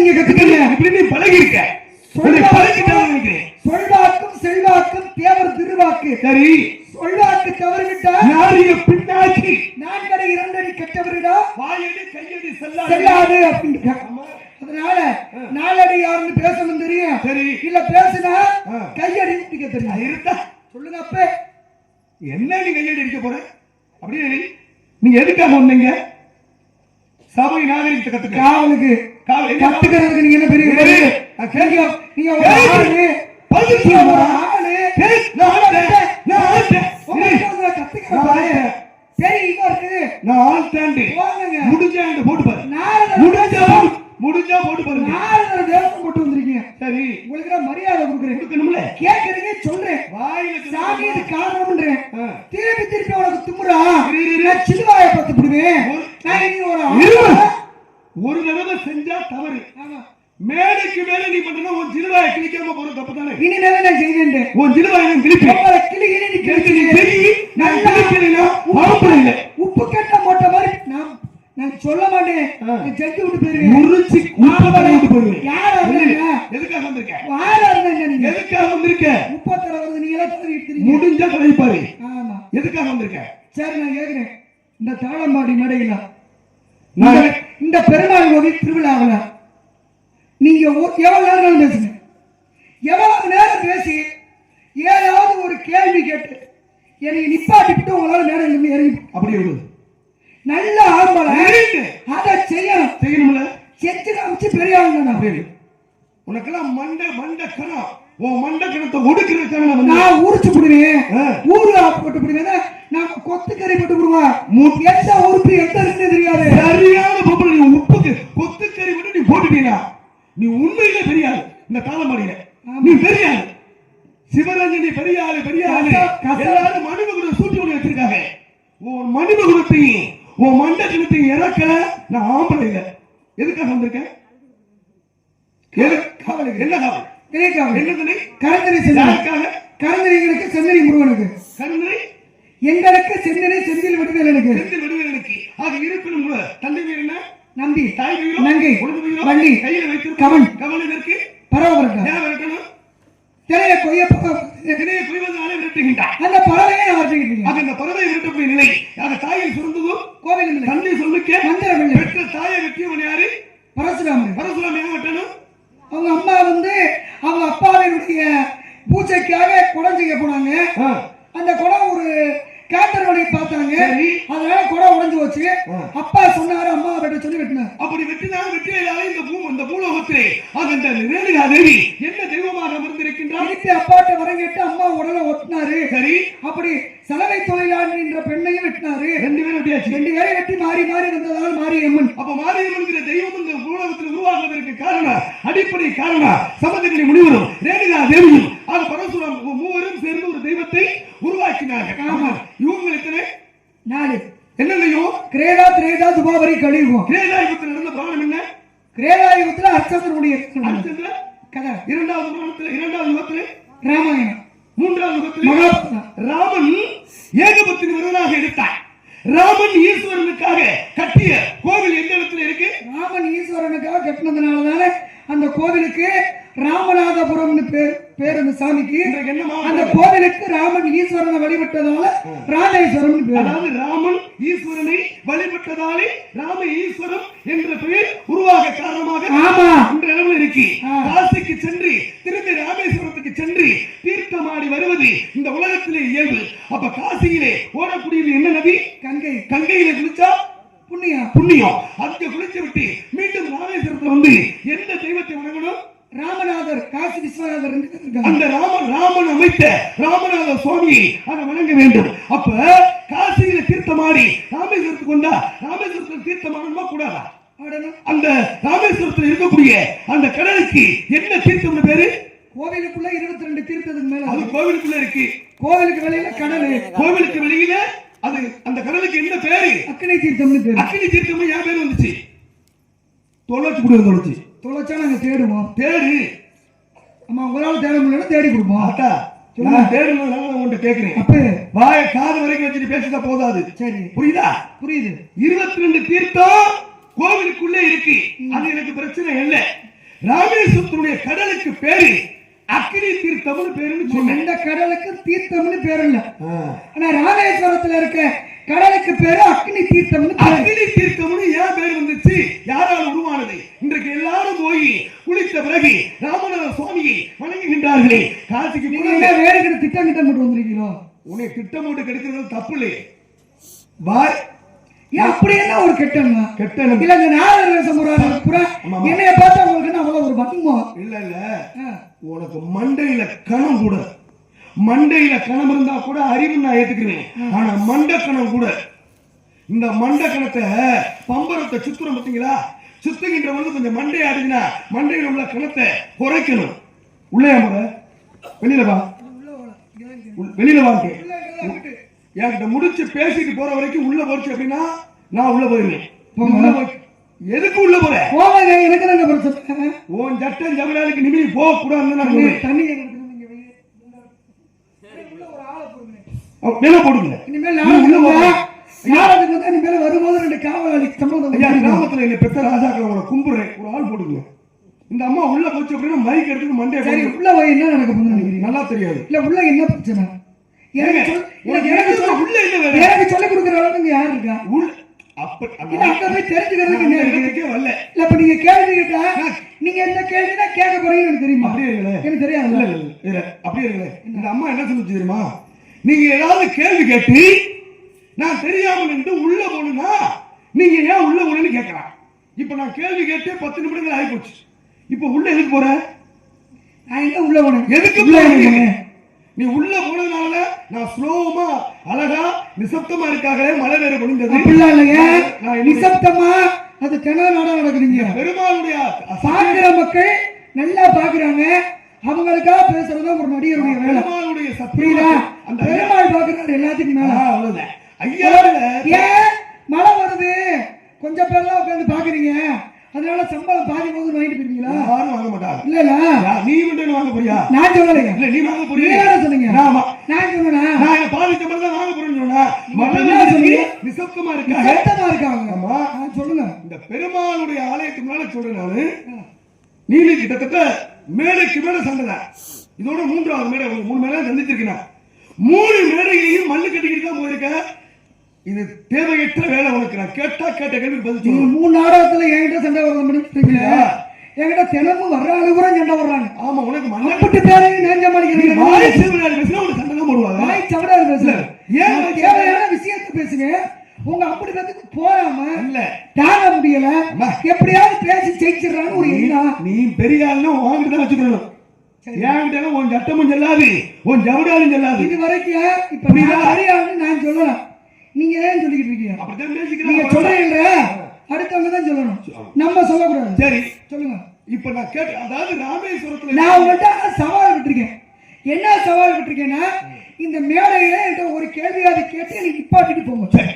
நீங்க கத்துக்கங்க. இப்படி நீ பழகி இருக்க சொல்வாக்கும் செல்வாக்கும் தேவர் திருவாக்கு. சரி. சொல்வாக்கு தவறுவிட்டா? நாரிய பின்னாக்கி நான்கடை இரண்டடி கெட்டவரிடா? வாயடி கையடி செல்லாது அப்படின்னு. அதனால நாலடி யாருன்னு பேசணும் தெரியும். சரி. இல்ல பேசுனா. கையடி பிடிக்க தெரியும். இருந்தா சொல்லுங்க அப்பே. என்ன நீ கையடி அடிக்க போற? அப்படியே நீ நீங்க எதுக்காக வந்தீங்க? சபை நாகரிகத்தை கத்துக்க. காவலுக்கு கத்துக்கிறதுக்கு நீங்க என்ன பெரிய நீங்க முடிஞ்சா போட்டு பாரு. நாரதர் முடிஞ்சா முடிஞ்சா போட்டு பாருங்க வேஷம் போட்டு வந்திருக்கீங்க. சரி. உங்களுக்கு நான் மரியாதை கொடுக்குறேன். கொடுக்கணும்ல? கேட்கறீங்க சொல்றேன். வாயில சாமி இது காரணம்ன்றேன். திருப்பி திருப்பி உனக்கு. நான் சிலுவாய பார்த்து விடுவேன் ஒரு- இனி தடவை செஞ்சா தவறு. மேடைக்கு மேல நீ பண்றா உன் சிலுவாயை கிழிக்காம போற தப்பு தானே இனிமேல நான் செய்வேன் உன் சிலுவாயை நான் கிழிப்பேன். கிளி கிளி நீ. தெரி நான் கிழிக்கிறேன்னா ஆம்பளை இல்லை உப்பு கட்ட போட்ட மாதிரி நான் நான் சொல்ல மாட்டேன். நீ செஞ்சு விட்டு போயிருவேன். முறிச்சு தடவி விட்டு யாரா எதுக்காக வந்திருக்க? யாரா இருந்தாங்க நீங்க? எதுக்காக வந்திருக்க? முப்பத்தரை வருது. நீங்க எல்லாம் எடுத்துறீங்க. முடிஞ்சா கழிப்பாரு. ஆமா. எதுக்காக வந்திருக்க? சரி நான் கேக்குறேன். இந்த தாளம்பாடி மேடையில இந்த- பெருமாள் கோவில் திருவிழாவில் நீங்க எவ்வளவு நேரம் பேசுங்க. எவ்வளவு நேரம் பேசி ஏதாவது ஒரு கேள்வி கேட்டு என்னை நிப்பாட்டிட்டு உங்களால மேடையில இருந்து இறங்கி அப்படி விடு நல்ல ஆம்பளை. அதை செய்யணும். செய்யணும்ல. செஞ்சு காமிச்சு பெரியவங்க நான். அப்படி உனக்கெல்லாம் மண்டை மண்டை கணம் உன் மண்டை கணத்தை ஒடுக்கிறதுக்காக நான் உரிச்சு விடுவேன். ஊரு போட்டு விடுவேன் நான் கொத்து கறி போட்டு விடுவேன் எந்த உறுப்பு எந்த இருக்கு தெரியாது. சரியான பொம்பளை நீ உப்புக்கு கொத்துக்கறி விட்டு நீ போட்டுட்டீங்களா? நீ உண்மையிலே பெரிய ஆளு. இந்த காலமாடியில நீ பெரிய ஆளு. சிவரஞ்சனி பெரிய ஆளு பெரிய ஆளு. எல்லாரும் சூட்டி ஒண்ணு வச்சிருக்காங்க. உன் மணிமகுடத்தையும் உன் மண்டை கிணத்தையும் இறக்கல நான் ஆம்பளை இல்ல. எதுக்காக வந்திருக்கேன். என்ன காவல் கிடைக்காது என்னது நீ கரந்தனை செந்தில் யாருக்காக? கரந்தனைகளுக்கு செந்தனை முருகனுக்கு. கருணை எங்களுக்கு செந்தனை செந்தில் விடுவதற்கு ஆக இருப்பினும் தந்தை வீர் என்ன? நம்பி தாய் வீரோ நங்கை வள்ளி. கையில வைத்து கவன். கவன் இதற்கு பரவரட்டும் ஏன் விரட்டணும்? திரைய கொய்ய விரட்டுகின்றார் அந்த பறவையை நான் வச்சுக்கிட்டு இருக்கேன் ஆக இந்த பறவை விரட்டக்கூடிய நிலை ஆக தாயை சுரந்ததும் கோவில் இல்லை தந்தை சொல்லிக்க மந்திரம் இல்லை பெற்ற தாயை வெட்டியவன் யாரு பரசுராமன் பரசுராம் ஏன் வெட்டணும் அவங்க அம்மா வந்து அவங்க அப்பாவினுடைய பூஜைக்காக குடம் செய்ய போனாங்க ஆ, அந்த குடம் ஒரு கேட்டர்வனை பார்த்தாங்க. அதனால குடம் உடைஞ்சு போச்சு. அப்பா சொன்னாரு அம்மா வெட்ட சொல்லி வெட்டினார் அப்படி வெட்டினால் வெற்றியாலே இந்த பூ இந்த பூலோகத்திலே இந்த ரேணுகா தேவி என்ன தெய்வமாக அமர்ந்திருக்கின்றார்? வர கேட்டு அம்மா உடலை ஒட்டினாரு. சரி. அப்படி சலவை தொழிலாளி என்ற பெண்ணையும் வெட்டினாரு. ரெண்டு பேரும் வெட்டியாச்சு ரெண்டு பேரை வெட்டி மாறி மாறி வந்ததால் மாரியம்மன். அப்ப மாரியம் என்கிற தெய்வம் இந்த பூலோகத்தில் உருவாகுவதற்கு காரணம் அடிப்படை காரணம் சமதகிரி முனிவரும் ரேணுகா தேவியும் ஆக பரசுராம் மூவரும் சேர்ந்து ஒரு தெய்வத்தை உருவாக்கினார்கள். ஆமா. இவங்க எத்தனை? நாலு. என்னென்னையோ? கிரேடா திரேடா துபாவரி கழிவுவோம் கிரேதாயுகத்தில் நடந்த புராணம் என்ன? கிரேடாயுகத்துல அர்ச்சகனுடைய அடுத்ததுல கதை. இரண்டாவது புராணத்தில் இரண்டாவது யுகத்தில்? ராமாயணம். மூன்றாவது ராமன் ஏகபத்தின் விரதனாக எடுத்தார். ராமன் ஈஸ்வரனுக்காக கட்டிய கோவில் எந்த இடத்துல இருக்கு? ராமன் ஈஸ்வரனுக்காக கட்டினதுனால தானே அந்த கோவிலுக்கு ராமநாதபுரம்னு பேர் பேர் அந்த சாமிக்கு? அந்த கோவிலுக்கு ராமன் ஈஸ்வரனை வழிபட்டதால ராமேஸ்வரம்னு பேர். அதாவது ராமன் ஈஸ்வரனை வழிபட்டதாலே ராம ஈஸ்வரம் என்ற பெயர் உருவாக காரணமாக ஆமா. இந்த அளவில் இருக்கு. காசிக்கு சென்று திரும்பி ராமேஸ்வரத்துக்கு சென்று தீர்த்தமாடி வருவது இந்த உலகத்திலே இயல்பு. அப்ப காசியிலே ஓடக்கூடியது என்ன நதி? கங்கை. கங்கையில குளிச்சா? புண்ணியம் புண்ணியம். அங்க குளிச்சு விட்டு மீண்டும் ராமேஸ்வரத்துல வந்து எந்த தெய்வத்தை வணங்கணும்? ராமநாதர் காசி விஸ்வநாதர் அந்த ராம ராமன் அமைத்த ராமநாத சுவாமியை அதை வணங்க வேண்டும். அப்ப காசியில தீர்த்தமாடி ராமேஸ்வரத்துக்கு வந்தா ராமேஸ்வரத்துல தீர்த்தமாடணுமா கூடாதா? அந்த ராமேஸ்வரத்துல இருக்கக்கூடிய அந்த கடலுக்கு என்ன தீர்த்தம்னு பேரு? கோவிலுக்குள்ள இருபத்தி ரெண்டு தீர்த்தத்துக்கு மேல அது கோவிலுக்குள்ள இருக்கு. கோவிலுக்கு வெளியில கடலு. கோவிலுக்கு வெளியில அது அந்த கடலுக்கு என்ன பேரு? அக்கினி தீர்த்தம்னு பேரு. அக்னி தீர்த்தம் ஏன் பேர் வந்துச்சு? தொலைச்சு கூட தொலைச்சு. தொலைச்சா நாங்க தேடுவோம். தேடு. ஆமா உங்களால தேட முடியல தேடி கொடுப்போம். ஆத்தா நான் தேடணும் உன்கிட்ட கேக்குறேன் அப்ப. வாய காது வரைக்கும் வச்சுட்டு பேசிட்டா போதாது. சரி. புரியுதா? புரியுது. இருபத்தி ரெண்டு தீர்த்தம் கோவிலுக்குள்ளே இருக்கு. அது எனக்கு பிரச்சனை இல்ல. ராமேஸ்வரத்தினுடைய கடலுக்கு பேரு அக்னி தீர்த்தம்னு பேருன்னு இந்த கடலுக்கு தீர்த்தம்னு பேர் இல்ல. ஆனா ராமேஸ்வரத்துல இருக்க கடலுக்கு பேரு அக்னி தீர்த்தம்னு பேரு. அக்னி தீர்த்தம்னு ஏன் பேர் வந்துச்சு? யாரால் உருவானது? இன்றைக்கு எல்லாரும் போய் குளித்த பிறகு ராமநாத சுவாமியை வணங்குகின்றார்களே. காசிக்கு நீங்க வேறு கிட்ட திட்டம் கிட்டம் போட்டு வந்திருக்கீங்களோ? உன்னை திட்டம் போட்டு கிடைக்கிறது தப்பு இல்லையே. அப்படி என்ன ஒரு கெட்டங்க கெட்ட இல்ல இந்த நாரத சமுதாயம் புறா. என்னைய பார்த்தா உங்களுக்கு என்ன அவ்வளவு ஒரு வன்மம் இல்ல இல்ல. உனக்கு மண்டையில கணம் கூட. மண்டையில கணம் இருந்தா கூட அறிவு நான் ஏத்துக்கிறேன். ஆனா மண்ட கணம் கூட. இந்த மண்ட கணத்தை பம்பரத்தை சுத்துறோம் பாத்தீங்களா சுத்துகின்ற பொழுது கொஞ்சம் மண்டை ஆடுதுன்னா மண்டையில உள்ள கணத்தை குறைக்கணும். உள்ளே முறை வெளியில வா. உள்- வெளியில வா இங்க. என்கிட்ட முடிச்சு பேசிட்டு போற வரைக்கும் உள்ள போச்சு அப்படின்னா நான் உள்ள போயிருவேன் எதுக்கு உள்ள போற? போவாங்க எனக்கு என்ன பிரச்சனை? உன் சட்டம் ஜமலாலுக்கு நிமிடி போக கூடாதுன்னு நான் தண்ணி மேல போடுங்க. இனிமேல் உள்ள. வந்தா, வந்து இனிமேல் வரும்போது ரெண்டு காவலாளி சம்பந்தம் ஐயா. கிராமத்துல என்ன பெத்த ராஜாக்களை உங்களை கும்பிடுறேன். ஒரு ஆள் போடுங்க. இந்த அம்மா உள்ள போச்சு அப்படின்னா மைக் எடுத்து மண்டைய சரி. உள்ள போய் என்ன நடக்க போகுதுன்னு நினைக்கிறீங்க நல்லா தெரியாது. இல்ல உள்ள என்ன பிரச்சனை? எனக்கு இல்ல, உனக்கு எனக்கு எதுக்கு சொல்- உள்ள என்ன வேலை? எனக்கு சொல்லிக் கொடுக்குற அளவுக்கு யார் இருக்கா? உள்ள அப்ப இல்ல அங்க போய் தெரிஞ்சுக்கிறதுக்கு என்ன வரல. இல்ல நீங்க கேள்வி கேட்டா நீங்க எந்த கேள்வி தான் கேட்க போறீங்கன்னு எனக்கு தெரியுமா? அப்படியே இருங்களே எனக்கு இல்ல தெரியாது இல்ல இல்ல, இல்ல அப்படியே இருங்களே இந்த அம்மா என்ன சொல்லுச்சு தெரியுமா? நீங்க ஏதாவது கேள்வி கேட்டு நான் தெரியாம நின்று உள்ள போனா நீங்க ஏன் உள்ள போனேன்னு கேட்கலாம். இப்ப நான் கேள்வி கேட்டு பத்து நிமிடங்கள் ஆகி போச்சு இப்ப உள்ள எதுக்கு போற? நான் எங்க உள்ள போனேன்? எதுக்கு உள்ள நீ உள்ள போனதுனால நான் ஸ்லோவமா அழகா நிசப்தமா இருக்காங்களே மழை வேற அப்படிலாம் இல்லைங்க. நான் நிசப்தமா அது திணற நாடகம் நடக்குதுங்க. பெருமாளுடைய பாக்குற மக்கள் நல்லா பாக்குறாங்க அவங்களுக்காக பேசுறது ஒரு நடிகருடைய வேலை. பெருமாளுடைய புரியுதா? அந்த பெருமாள் பாக்குறாரு எல்லாத்துக்கும் மேல ஆ, அவ்வளவுதான் ஐயா ஏன் மழை வருது கொஞ்சம் பேர்லாம் உட்காந்து பாக்குறீங்க அதனால சம்பளம் பாதி போது வாங்கிட்டு போயிருக்கீங்களா யாரும் வாங்க மாட்டாங்க இல்ல இல்ல யா, நீ மட்டும் வாங்க போறியா நான் சொல்லலைங்க இல்ல நீ வாங்க நீங்க போறியா தானே சொன்னீங்க ஆமா நான் சொன்னா நான் என்ன பாதி சம்பளம் தான் வாங்க போறேன்னு சொன்னா மழை என்ன வந்து சொன்னீங்க? நிசப்தமா இருக்காங்க. ஆமா. சொல்லுங்க. இந்த பெருமாளுடைய ஆலயத்துக்கு மேல சொல்றேன் நானு நீலி கிட்டத்தட்ட மேடைக்கு மேல சண்டைதான் இதோட மூன்றாவது மேடை மூணு மேடை சந்திச்சிருக்கேன். மூணு மேடைகளையும் மல்லு கட்டிக்கிட்டு தான் போயிருக்கேன் இது தேவையற்ற வேலை உனக்கு. நான் கேட்டா கேட்ட கேள்வி பதில் நீங்க மூணு நாடகத்துல என்கிட்ட சண்டை வர இல்லையா? என்கிட்ட தினமும் வர்ற அளவு கூட சண்டை வர்றாங்க. ஆமா உனக்கு அப்பட்டு பேரையும் நெஞ்ச மாட்டேங்கிறீங்க வாய் சிறுவிளையாடு பேசினா உனக்கு சண்டை தான் போடுவாங்க. வாய் சவடாது பேசுங்க. ஏன் தேவையான விஷயத்தை பேசுங்க. உங்க அப்படி பேத்துக்கு போகாம இல்ல. தாங்க முடியல. எப்படியாவது பேசி ஜெயிச்சிடறான்னு ஒரு எண்ணம். நீ பெரிய ஆளுன்னு வாங்கிட்டு தான் வச்சுக்கணும். என்கிட்ட உன் சட்டமும் செல்லாது. உன் ஜவுடாலும் செல்லாது. இது வரைக்கும் இப்ப? நான் அறியாதுன்னு நான் சொல்லலாம் நீங்க ஏன் சொல்லிக்கிட்டு இருக்கீங்க? அப்படித்தான் நீங்க பேசிக்கிறேன் சொல்றீங்க அடுத்தவங்க தான் சொல்லணும். நம்ம சொல்லக்கூடாது. சரி. சொல்லுங்க. இப்ப நான் கேட்டு அதாவது ராமேஸ்வரத்துல நான் உங்கள்கிட்ட சவால் விட்டுருக்கேன். என்ன சவால் விட்டுருக்கேன்னா இந்த மேடையில என்கிட்ட ஒரு கேள்வியாவது கேட்டு எனக்கு நிப்பாட்டிட்டு போங்க. சரி,